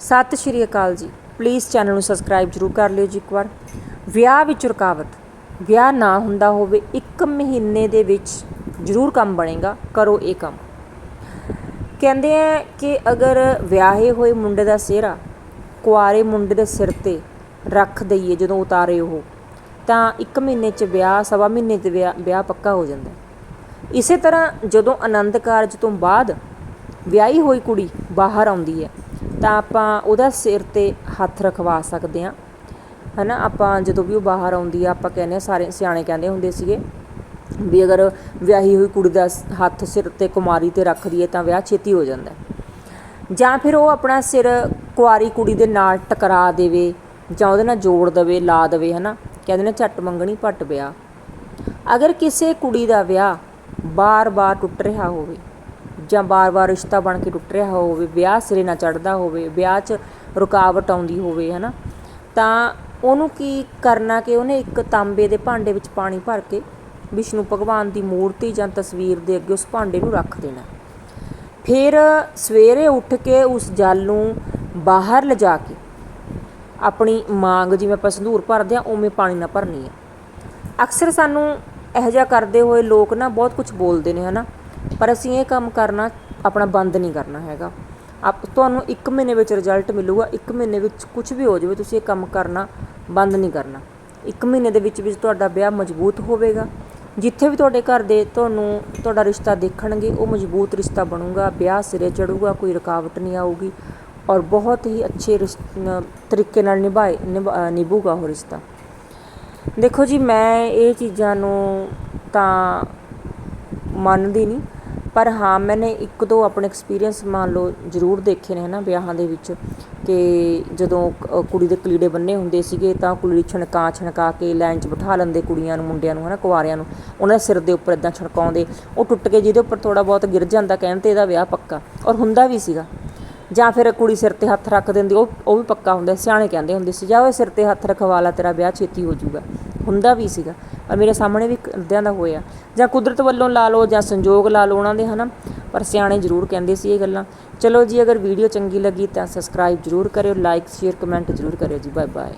ਸਤਿ ਸ਼੍ਰੀ ਅਕਾਲ ਜੀ। Please channel ਨੂੰ ਸਬਸਕ੍ਰਾਈਬ ਜਰੂਰ ਕਰ ਲਿਓ ਜੀ ਇੱਕ ਵਾਰ। ਵਿਆਹ ਵਿੱਚ ਰੁਕਾਵਟ। ਵਿਆਹ ਨਾ ਹੁੰਦਾ ਹੋਵੇ 1 ਮਹੀਨੇ ਦੇ ਵਿੱਚ ਜਰੂਰ ਕੰਮ ਬਣੇਗਾ। ਕਰੋ ਇਹ ਕੰਮ। ਕਹਿੰਦੇ ਆ ਕਿ ਅਗਰ ਵਿਆਹੇ ਹੋਏ ਮੁੰਡੇ ਦਾ ਸਿਹਰਾ ਕੁਆਰੇ ਮੁੰਡੇ ਦੇ ਸਿਰ ਤੇ ਰੱਖ ਦਈਏ, ਜਦੋਂ ਉਤਾਰੇ ਉਹ, ਤਾਂ 1 ਮਹੀਨੇ 'ਚ ਵਿਆਹ, ਸਵਾ ਮਹੀਨੇ 'ਚ ਵਿਆਹ ਵਿਆਹ ਪੱਕਾ ਹੋ ਜਾਂਦਾ। ਇਸੇ ਤਰ੍ਹਾਂ ਜਦੋਂ ਆਨੰਦ ਕਾਰਜ ਤੋਂ ਬਾਅਦ ਵਿਆਹੀ ਹੋਈ ਕੁੜੀ ਬਾਹਰ ਆਉਂਦੀ ਹੈ ਤਾਂ ਆਪਾਂ ਉਹਦਾ ਸਿਰ ਤੇ ਹੱਥ ਰਖਵਾ ਸਕਦੇ ਹਾਂ। ਹਨਾ, ਆਪਾਂ ਜਦੋਂ ਵੀ ਉਹ ਬਾਹਰ ਆਉਂਦੀ ਆ, ਆਪਾਂ ਕਹਿੰਦੇ ਆ ਸਾਰੇ ਸਿਆਣੇ ਕਹਿੰਦੇ ਹੁੰਦੇ ਸੀਗੇ ਵੀ ਅਗਰ ਵਿਆਹੀ ਹੋਈ ਕੁੜੀ ਦਾ ਹੱਥ ਸਿਰ ਤੇ ਕੁਮਾਰੀ ਤੇ ਰੱਖ ਦਈਏ ਤਾਂ ਵਿਆਹ ਛੇਤੀ ਹੋ ਜਾਂਦਾ ਜਾਂ ਫਿਰ ਉਹ ਆਪਣਾ ਸਿਰ ਕੁਆਰੀ ਕੁੜੀ ਦੇ ਨਾਲ ਟਕਰਾ ਦੇਵੇ ਜਾਂ ਉਹਦੇ ਨਾਲ ਜੋੜ ਦੇਵੇ, ਲਾ ਦੇਵੇ, ਹਨਾ। ਕਹਿੰਦੇ ਨੇ ਝੱਟ ਮੰਗਣੀ ਪੱਟ ਵਿਆਹ। ਅਗਰ ਕਿਸੇ ਕੁੜੀ ਦਾ ਵਿਆਹ ਬਾਰ-ਬਾਰ ਟੁੱਟ ਰਿਹਾ ਹੋਵੇ ਜਾਂ ਬਾਰ-ਬਾਰ ਰਿਸ਼ਤਾ ਬਣ ਕੇ ਟੁੱਟ ਰਿਹਾ ਹੋਵੇ, ਵਿਆਹ ਸਿਰੇ ਨਾ ਚੜਦਾ ਹੋਵੇ, ਵਿਆਹ 'ਚ ਰੁਕਾਵਟ ਆਉਂਦੀ ਹੋਵੇ ਹੈ ਨਾ ਤਾਂ ਉਹਨੂੰ ਕੀ ਕਰਨਾ ਕਿ ਉਹਨੇ ਇੱਕ ਤਾਂਬੇ ਦੇ ਭਾਂਡੇ ਵਿੱਚ ਪਾਣੀ ਭਰ ਕੇ ਵਿਸ਼ਨੂੰ ਭਗਵਾਨ ਦੀ ਮੂਰਤੀ ਜਾਂ ਤਸਵੀਰ ਦੇ ਅੱਗੇ ਉਸ ਭਾਂਡੇ ਨੂੰ ਰੱਖ ਦੇਣਾ। ਫਿਰ ਸਵੇਰੇ ਉੱਠ ਕੇ ਉਸ ਜਲ ਨੂੰ ਬਾਹਰ ਲਿਜਾ ਕੇ ਆਪਣੀ ਮਾਂਗ ਜਿਵੇਂ ਆਪਾਂ ਸੰਧੂਰ ਭਰਦੇ ਆ ਉਵੇਂ ਪਾਣੀ ਨਾਲ ਭਰਨੀ ਹੈ। ਅਕਸਰ ਸਾਨੂੰ ਇਹੋ ਜਿਹਾ ਕਰਦੇ ਹੋਏ ਲੋਕ ਨਾ ਬਹੁਤ ਕੁਝ ਬੋਲਦੇ ਨੇ, ਹਨਾ? ਪਰ ਅਸੀਂ ਇਹ ਕੰਮ ਕਰਨਾ, ਆਪਣਾ ਬੰਦ ਨਹੀਂ ਕਰਨਾ ਹੈਗਾ। ਆਪ, ਤੁਹਾਨੂੰ 1 ਮਹੀਨੇ ਵਿੱਚ ਰਿਜ਼ਲਟ ਮਿਲੂਗਾ 1 ਮਹੀਨੇ ਵਿੱਚ ਕੁਝ ਵੀ ਹੋ ਜਾਵੇ, ਤੁਸੀਂ ਇਹ ਕੰਮ ਕਰਨਾ ਬੰਦ ਨਹੀਂ ਕਰਨਾ। 1 ਮਹੀਨੇ ਦੇ ਵਿੱਚ ਵਿੱਚ ਤੁਹਾਡਾ ਵਿਆਹ ਮਜ਼ਬੂਤ ਹੋਵੇਗਾ। ਜਿੱਥੇ ਵੀ ਤੁਹਾਡੇ ਘਰ ਦੇ ਤੁਹਾਨੂੰ ਤੁਹਾਡਾ ਰਿਸ਼ਤਾ ਦੇਖਣਗੇ, ਉਹ ਮਜ਼ਬੂਤ ਰਿਸ਼ਤਾ ਬਣੂਗਾ, ਵਿਆਹ ਸਿਰੇ ਚੜੂਗਾ, ਕੋਈ ਰੁਕਾਵਟ ਨਹੀਂ ਆਊਗੀ ਔਰ ਬਹੁਤ ਹੀ ਅੱਛੇ ਰਿਸ਼- ਤਰੀਕੇ ਨਾਲ ਨਿਭਾਏ, ਨਿਭਾ- ਨਿਭੂਗਾ ਉਹ ਰਿਸ਼ਤਾ। ਦੇਖੋ ਜੀ, ਮੈਂ ਇਹ ਚੀਜ਼ਾਂ ਨੂੰ ਤਾਂ ਮੰਨਦੀ ਨਹੀਂ। ਪਰ ਹਾਂ, ਮੈਨੇ ਇੱਕ ਦੋ ਆਪਣੇ ਐਕਸਪੀਰੀਅੰਸ ਮੰਨ ਲਓ ਜ਼ਰੂਰ ਦੇਖੇ ਨੇ ਹੈ ਨਾ ਵਿਆਹਾਂ ਦੇ ਵਿੱਚ ਕਿ ਜਦੋਂ ਕੁੜੀ ਦੇ ਕਲੀੜੇ ਬੰਨੇ ਹੁੰਦੇ ਸੀਗੇ ਤਾਂ ਕੁੜੀ ਛਣਕਾ ਛਣਕਾ ਕੇ ਲਾਈਨ 'ਚ ਬਿਠਾ ਲੈਂਦੇ ਕੁੜੀਆਂ ਨੂੰ, ਮੁੰਡਿਆਂ ਨੂੰ ਹੈ ਨਾ ਕੁਆਰਿਆਂ ਨੂੰ। ਉਹਨਾਂ ਦੇ ਸਿਰ ਦੇ ਉੱਪਰ ਇਦਾਂ ਛਣਕਾਉਂਦੇ। ਉਹ ਟੁੱਟ ਕੇ ਜਿਹਦੇ ਉੱਪਰ ਥੋੜਾ ਬਹੁਤ ਗਿਰ ਜਾਂਦਾ ਕਹਿਣ ਤੇ ਇਹਦਾ ਵਿਆਹ ਪੱਕਾ। ਔਰ ਹੁੰਦਾ ਵੀ ਸੀਗਾ। ਜਾਂ ਫਿਰ ਕੁੜੀ ਸਿਰ ਤੇ ਹੱਥ ਰੱਖ ਦਿੰਦੀ, ਉਹ ਉਹ ਵੀ ਪੱਕਾ ਹੁੰਦਾ, ਸਿਆਣੇ ਕਹਿੰਦੇ ਹੁੰਦੇ ਸੀ, ਜਾਂ ਉਹ ਸਿਰ ਤੇ ਹੱਥ ਰਖਵਾ ਲਾ, ਤੇਰਾ ਵਿਆਹ ਛੇਤੀ ਹੋ ਜਾਊਗਾ ਹੁੰਦਾ ਵੀ ਸੀਗਾ, ਪਰ ਮੇਰੇ ਸਾਹਮਣੇ ਵੀ ਅੱਧਿਆਂ ਦਾ ਹੋਇਆ। ਜਾਂ ਕੁਦਰਤ ਵੱਲੋਂ ਲਾ ਲਓ ਜਾਂ ਸੰਜੋਗ ਲਾ ਲਓ ਉਹਨਾਂ ਦੇ, ਹਨਾ? ਪਰ ਸਿਆਣੇ ਜ਼ਰੂਰ ਕਹਿੰਦੇ ਸੀ ਇਹ ਗੱਲਾਂ। ਚਲੋ ਜੀ, ਅਗਰ ਵੀਡੀਓ ਚੰਗੀ ਲੱਗੀ ਤਾਂ ਸਬਸਕ੍ਰਾਈਬ ਜ਼ਰੂਰ ਕਰਿਓ ਲਾਈਕ ਸ਼ੇਅਰ ਕਮੈਂਟ ਜ਼ਰੂਰ ਕਰਿਓ ਜੀ। Bye bye